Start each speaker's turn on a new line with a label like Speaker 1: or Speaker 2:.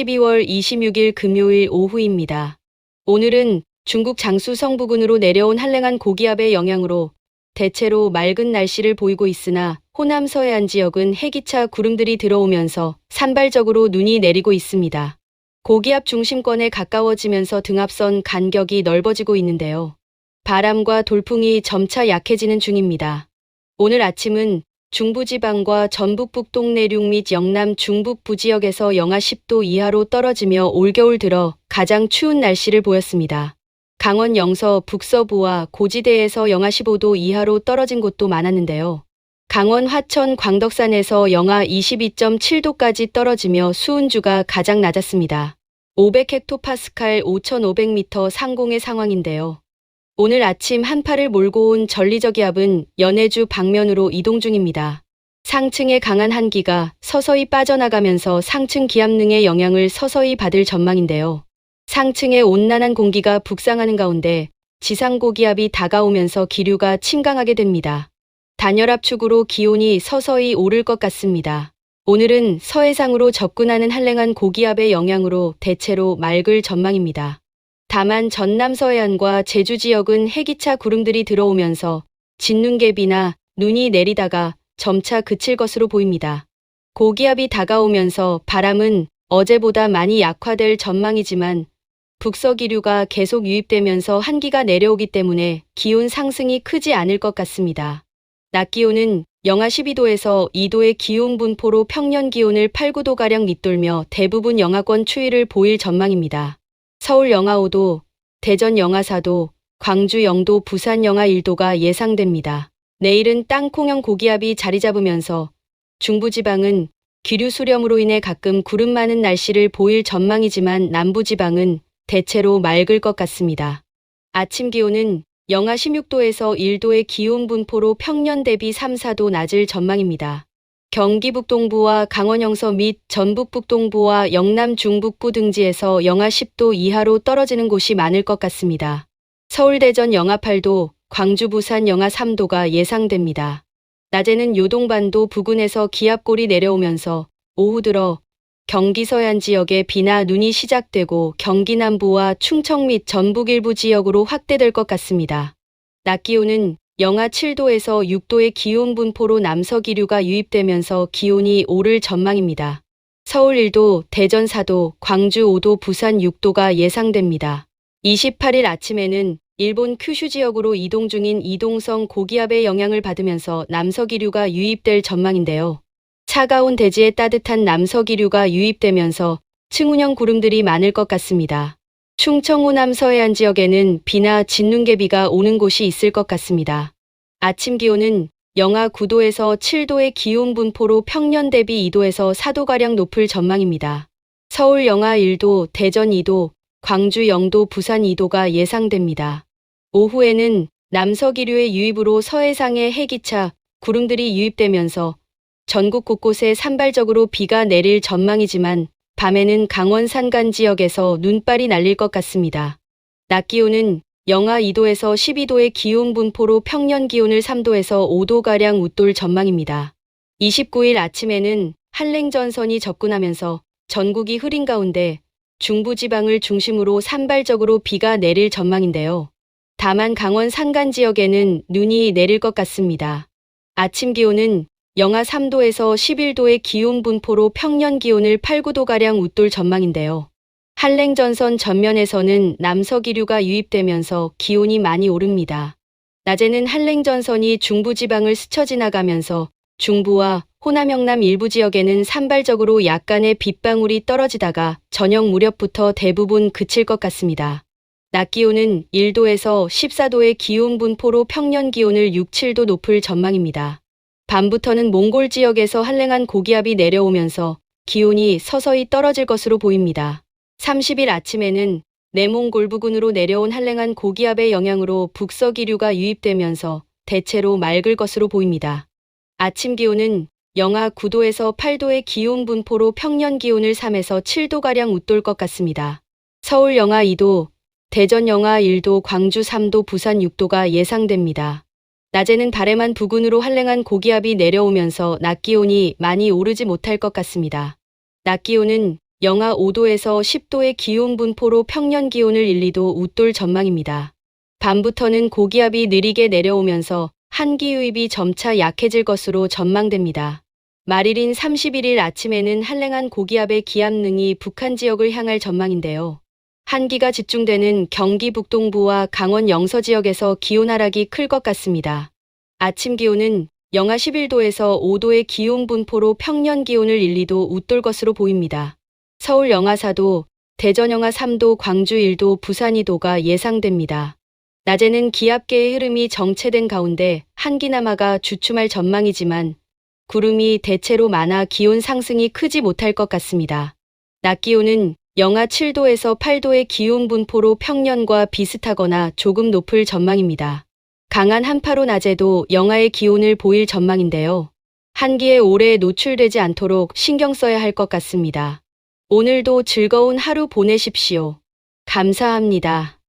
Speaker 1: 12월 26일 금요일 오후입니다. 오늘은 중국 장수 성부근으로 내려온 한랭한 고기압의 영향으로 대체로 맑은 날씨를 보이고 있으나 호남 서해안 지역은 해기차 구름들이 들어오면서 산발적으로 눈이 내리고 있습니다. 고기압 중심권에 가까워지면서 등압선 간격이 넓어지고 있는데요. 바람과 돌풍이 점차 약해지는 중입니다. 오늘 아침은 중부지방과 전북 북동 내륙 및 영남 중북 부지역에서 영하 10도 이하로 떨어지며 올겨울 들어 가장 추운 날씨를 보였습니다. 강원 영서 북서부와 고지대에서 영하 15도 이하로 떨어진 곳도 많았는데요. 강원 화천 광덕산에서 영하 22.7도까지 떨어지며 수은주가 가장 낮았습니다. 500헥토파스칼 5,500m 상공의 상황인데요. 오늘 아침 한파를 몰고 온 전리저기압은 연해주 방면으로 이동 중입니다. 상층의 강한 한기가 서서히 빠져나가면서 상층 기압능의 영향을 서서히 받을 전망인데요. 상층의 온난한 공기가 북상하는 가운데 지상 고기압이 다가오면서 기류가 침강하게 됩니다. 단열압축으로 기온이 서서히 오를 것 같습니다. 오늘은 서해상으로 접근하는 한랭한 고기압의 영향으로 대체로 맑을 전망입니다. 다만 전남 서해안과 제주 지역은 해기차 구름들이 들어오면서 진눈개비나 눈이 내리다가 점차 그칠 것으로 보입니다. 고기압이 다가오면서 바람은 어제보다 많이 약화될 전망이지만 북서기류가 계속 유입되면서 한기가 내려오기 때문에 기온 상승이 크지 않을 것 같습니다. 낮 기온은 영하 12도에서 2도의 기온 분포로 평년 기온을 8, 9도가량 밑돌며 대부분 영하권 추위를 보일 전망입니다. 서울 영하 5도, 대전 영하 4도, 광주 0도, 부산 영하 1도가 예상됩니다. 내일은 땅콩형 고기압이 자리 잡으면서 중부지방은 기류 수렴으로 인해 가끔 구름 많은 날씨를 보일 전망이지만 남부지방은 대체로 맑을 것 같습니다. 아침 기온은 영하 16도에서 1도의 기온 분포로 평년 대비 3, 4도 낮을 전망입니다. 경기 북동부와 강원 영서 및 전북 북동부와 영남 중북부 등지에서 영하 10도 이하로 떨어지는 곳이 많을 것 같습니다. 서울 대전 영하 8도, 광주 부산 영하 3도가 예상됩니다. 낮에는 요동반도 부근에서 기압골이 내려오면서 오후 들어 경기 서해안 지역에 비나 눈이 시작되고 경기 남부와 충청 및 전북 일부 지역으로 확대될 것 같습니다. 낮 기온은 영하 7도에서 6도의 기온 분포로 남서기류가 유입되면서 기온이 오를 전망입니다. 서울 1도, 대전 4도, 광주 5도, 부산 6도가 예상됩니다. 28일 아침에는 일본 큐슈 지역으로 이동 중인 이동성 고기압의 영향을 받으면서 남서기류가 유입될 전망인데요. 차가운 대지에 따뜻한 남서기류가 유입되면서 층운형 구름들이 많을 것 같습니다. 충청 호 남 서해안 지역에는 비나 진눈개비가 오는 곳이 있을 것 같습니다. 아침 기온은 영하 9도에서 7도의 기온 분포로 평년 대비 2도에서 4도가량 높을 전망입니다. 서울 영하 1도, 대전 2도, 광주 0도, 부산 2도가 예상됩니다. 오후에는 남서기류의 유입으로 서해상의 해기차, 구름들이 유입되면서 전국 곳곳에 산발적으로 비가 내릴 전망이지만 밤에는 강원 산간 지역에서 눈발이 날릴 것 같습니다. 낮 기온은 영하 2도에서 12도의 기온 분포로 평년 기온을 3도에서 5도가량 웃돌 전망입니다. 29일 아침에는 한랭전선이 접근하면서 전국이 흐린 가운데 중부지방을 중심으로 산발적으로 비가 내릴 전망인데요. 다만 강원 산간 지역에는 눈이 내릴 것 같습니다. 아침 기온은 영하 3도에서 11도의 기온 분포로 평년 기온을 8, 9도가량 웃돌 전망인데요. 한랭전선 전면에서는 남서기류가 유입되면서 기온이 많이 오릅니다. 낮에는 한랭전선이 중부지방을 스쳐 지나가면서 중부와 호남 영남 일부 지역에는 산발적으로 약간의 빗방울이 떨어지다가 저녁 무렵부터 대부분 그칠 것 같습니다. 낮 기온은 1도에서 14도의 기온 분포로 평년 기온을 6, 7도 높을 전망입니다. 밤부터는 몽골 지역에서 한랭한 고기압이 내려오면서 기온이 서서히 떨어질 것으로 보입니다. 30일 아침에는 내몽골 부근으로 내려온 한랭한 고기압의 영향으로 북서기류가 유입되면서 대체로 맑을 것으로 보입니다. 아침 기온은 영하 9도에서 8도의 기온 분포로 평년 기온을 3에서 7도가량 웃돌 것 같습니다. 서울 영하 2도, 대전 영하 1도, 광주 3도, 부산 6도가 예상됩니다. 낮에는 바래만 부근으로 한랭한 고기압이 내려오면서 낮 기온이 많이 오르지 못할 것 같습니다. 낮 기온은 영하 5도에서 10도의 기온 분포로 평년 기온을 1, 2도 웃돌 전망입니다. 밤부터는 고기압이 느리게 내려오면서 한기 유입이 점차 약해질 것으로 전망됩니다. 말일인 31일 아침에는 한랭한 고기압의 기압능이 북한 지역을 향할 전망인데요. 한기가 집중되는 경기 북동부와 강원 영서 지역에서 기온 하락이 클 것 같습니다. 아침 기온은 영하 11도에서 5도의 기온 분포로 평년 기온을 1, 2도 웃돌 것으로 보입니다. 서울 영하 4도, 대전 영하 3도, 광주 1도, 부산 2도가 예상됩니다. 낮에는 기압계의 흐름이 정체된 가운데 한기남하가 주춤할 전망이지만 구름이 대체로 많아 기온 상승이 크지 못할 것 같습니다. 낮 기온은 영하 7도에서 8도의 기온 분포로 평년과 비슷하거나 조금 높을 전망입니다. 강한 한파로 낮에도 영하의 기온을 보일 전망인데요. 한기에 오래 노출되지 않도록 신경 써야 할 것 같습니다. 오늘도 즐거운 하루 보내십시오. 감사합니다.